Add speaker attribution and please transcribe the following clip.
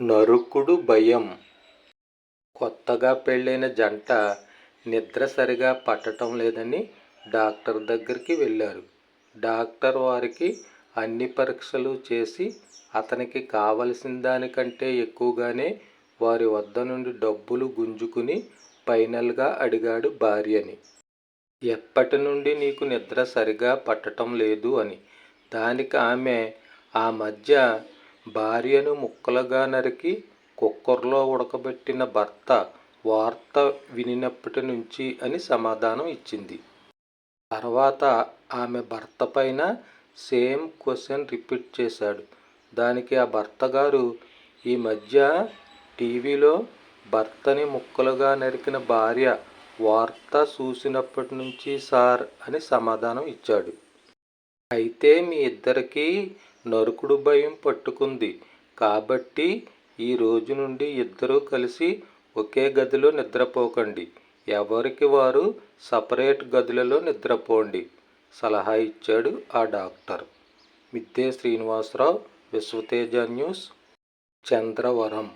Speaker 1: నరుకుడు భయం. కొత్తగా పెళ్ళైన జంట నిద్ర సరిగా పట్టడం లేదని డాక్టర్ దగ్గరికి వెళ్ళారు. డాక్టర్ వారికి అన్ని పరీక్షలు చేసి అతనికి కావలసిన దానికంటే ఎక్కువగానే వారి వద్ద నుండి డబ్బులు గుంజుకుని ఫైనల్గా అడిగాడు భార్యని. ఎప్పటి నుండి నీకు నిద్ర సరిగా పట్టడం లేదు అని. దానికి ఆమె ఆ మధ్య భార్యను ముక్కలుగా నరికి కుక్కర్లో ఉడకబెట్టిన భర్త వార్త వినినప్పటి నుంచి అని సమాధానం ఇచ్చింది. తర్వాత ఆమె భర్త పైన సేమ్ క్వశ్చన్ రిపీట్ చేశాడు. దానికి ఆ భర్త గారు ఈ మధ్య టీవీలో భర్తని ముక్కలుగా నరికిన భార్య వార్త చూసినప్పటి నుంచి సార్ అని సమాధానం ఇచ్చాడు. అయితే మీ ఇద్దరికీ నరుకుడు భయం పట్టుకుంది. కాబట్టి ఈ రోజు నుండి ఇద్దరూ కలిసి ఒకే గదిలో నిద్రపోకండి. ఎవరికి వారు సపరేట్ గదులలో నిద్రపోండి. సలహా ఇచ్చాడు ఆ డాక్టర్. మిద్దె శ్రీనివాసరావు విశ్వతేజ న్యూస్ చంద్రవరం.